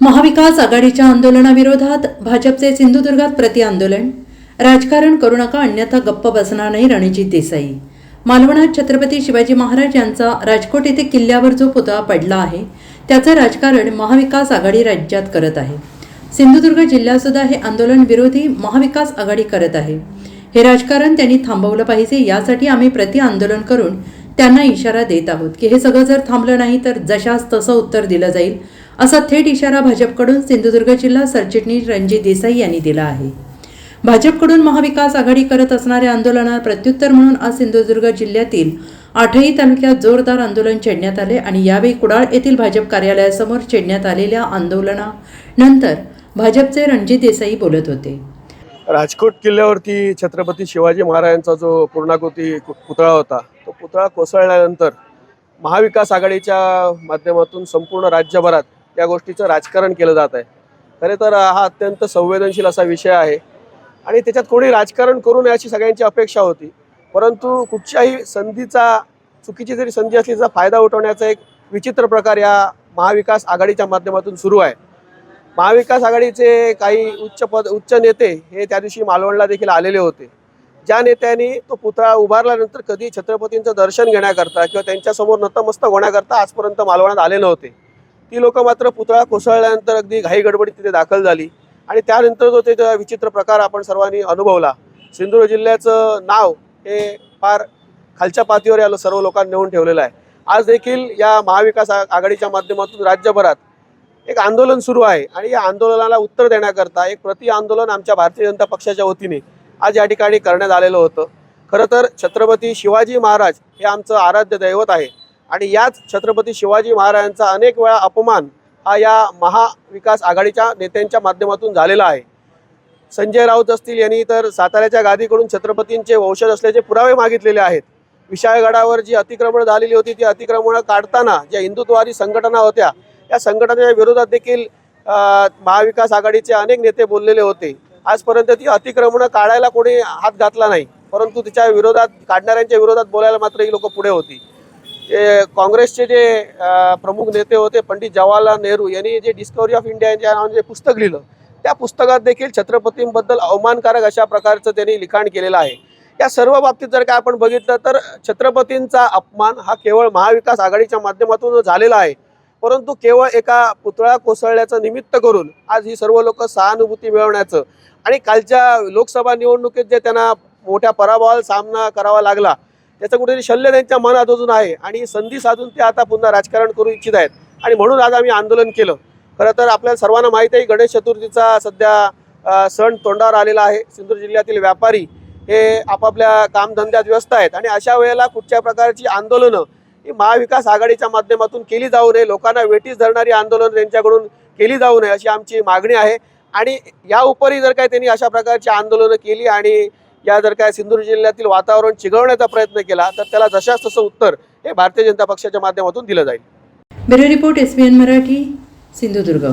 महाविकास आघाडीच्या आंदोलनाविरोधात भाजपचे सिंधुदुर्गात प्रति आंदोलन. राजकारण करू नका अन्यथा गप्प बसणार नाही रणजित देसाई. मालवणात छत्रपती शिवाजी महाराज यांचा राजकोट येथे किल्ल्यावर जो पुतळा पडला आहे त्याचं राजकारण महाविकास आघाडी राज्यात करत आहे. सिंधुदुर्ग जिल्ह्यातसुद्धा हे आंदोलन विरोधी महाविकास आघाडी करत आहे. हे राजकारण त्यांनी थांबवलं पाहिजे यासाठी आम्ही प्रति आंदोलन करून त्यांना इशारा देत आहोत की हे सगळं जर थांबलं नाही तर जशास तसं उत्तर दिलं जाईल असा थेट इशारा भाजपकडून सिंधुदुर्ग जिल्हा सरचिटणीस रणजित देसाई यांनी दिला आहे. भाजपकडून महाविकास आघाडी करत असणाऱ्या आंदोलनाला प्रत्युत्तर म्हणून आज सिंधुदुर्ग जिल्ह्यातील आठही तालुक्यात जोरदार आंदोलन छेडण्यात आले आणि यावेळी कुडाळ येथील भाजप कार्यालयासमोर छेडण्यात आलेल्या आंदोलनानंतर भाजपचे रणजित देसाई बोलत होते. राजकोट किल्ल्यावरती छत्रपती शिवाजी महाराजांचा जो पूर्णाकृती पुतळा होता तो पुतळा कोसळल्यानंतर महाविकास आघाडीच्या माध्यमातून संपूर्ण राज्यभरात या गोष्टीचं राजकारण केलं जात आहे. खरे तर हा अत्यंत संवेदनशील असा विषय आहे. आणि त्याच्यात कोणी राजकारण करू नये अशी सगळ्यांची अपेक्षा होती. परंतु कुठच्याही संधीचा चुकीची जरी संधी असली त्याचा फायदा उठवण्याचा एक विचित्र प्रकार या महाविकास आघाडीच्या माध्यमातून सुरू आहे. महाविकास आघाडीचे काही उच्च पद उच्च नेते हे त्या दिवशी मालवणला देखील आलेले होते. ज्या नेत्यांनी तो पुतळा उभारल्यानंतर कधी छत्रपतींचं दर्शन घेण्याकरता किंवा त्यांच्यासमोर नतमस्तक होण्याकरता आजपर्यंत मालवणात आले नव्हते. ती लोक मात्र पुतळा कोसळल्यानंतर अगदी घाई गडबडीत तिथे दाखल झाली आणि त्यानंतर जो ते विचित्र प्रकार आपण सर्वांनी अनुभवला. सिंधुदुर्ग जिल्ह्याचं नाव हे फार खालच्या पातळीवर या सर्व लोकांनी नेऊन ठेवलेलं आहे. आज देखील या महाविकास आघाडीच्या माध्यमातून राज्यभरात एक आंदोलन सुरू आहे आणि या आंदोलनाला उत्तर देण्याकरता एक प्रति आंदोलन आमच्या भारतीय जनता पक्षाच्या वतीने आज या ठिकाणी करण्यात आलेलं होतं. खरं तर छत्रपती शिवाजी महाराज हे आमचं आराध्य दैवत आहे आणि याच छत्रपती शिवाजी महाराजांचा अनेक वेळा अपमान हा या महाविकास आघाडीच्या नेत्यांच्या माध्यमातून झालेला आहे. संजय राऊत असतील यांनी तर साताऱ्याच्या गादीकडून छत्रपतींचे वंशज असल्याचे पुरावे मागितलेले आहेत. विशाळगडावर जी अतिक्रमण झालेली होती ती अतिक्रमणं काढताना ज्या हिंदुत्ववादी संघटना होत्या या संघटनेच्या विरोधात देखील महाविकास आघाडीचे अनेक नेते बोललेले होते. आजपर्यंत ती अतिक्रमणं काढायला कोणी हात घातला नाही. परंतु तिच्या विरोधात काढणाऱ्यांच्या विरोधात बोलायला मात्र ही लोक पुढे होती. काँग्रेसचे जे प्रमुख नेते होते पंडित जवाहरलाल नेहरू यांनी जे डिस्कवरी ऑफ इंडिया या नावाने जे पुस्तक लिहिलं त्या पुस्तकात देखील छत्रपतींबद्दल अवमानकारक अशा प्रकारचं त्यांनी लिखाण केलेलं आहे. या सर्व बाबतीत जर का आपण बघितलं तर छत्रपतींचा अपमान हा केवळ महाविकास आघाडीच्या माध्यमातून झालेला आहे. परंतु केवळ एका पुतळा कोसळल्याचं निमित्त करून आज ही सर्व लोक सहानुभूती मिळवण्याचं आणि कालच्या लोकसभा निवडणुकीत जे त्यांना मोठ्या पराभवाला सामना करावा लागला त्याचं कुठेतरी शल्य त्यांच्या मनात अजून आहे आणि संधी साधून ते आता पुन्हा राजकारण करू इच्छित आहेत. आणि म्हणून आज आम्ही आंदोलन केलं. खरं तर आपल्याला सर्वांना माहीत आहे गणेश चतुर्थीचा सध्या सण तोंडावर आलेला आहे. सिंधुदुर्ग जिल्ह्यातील व्यापारी हे आपापल्या कामधंद्यात व्यस्त आहेत आणि अशा वेळेला कुठच्या प्रकारची आंदोलनं ही महाविकास आघाडीच्या माध्यमातून केली जाऊ नये लोकांना वेटीस धरणारी आंदोलन त्यांच्याकडून केली जाऊ नये अशी आमची मागणी आहे. आणि या उपरी जर काय त्यांनी अशा प्रकारची आंदोलनं केली आणि या जर काय सिंधुदुर्ग जिल्ह्यातील वातावरण चिघळण्याचा प्रयत्न केला तर त्याला जशास तसं उत्तर हे भारतीय जनता पक्षाच्या माध्यमातून दिलं जाईल. Bureau report S Marathi Sindhudurg.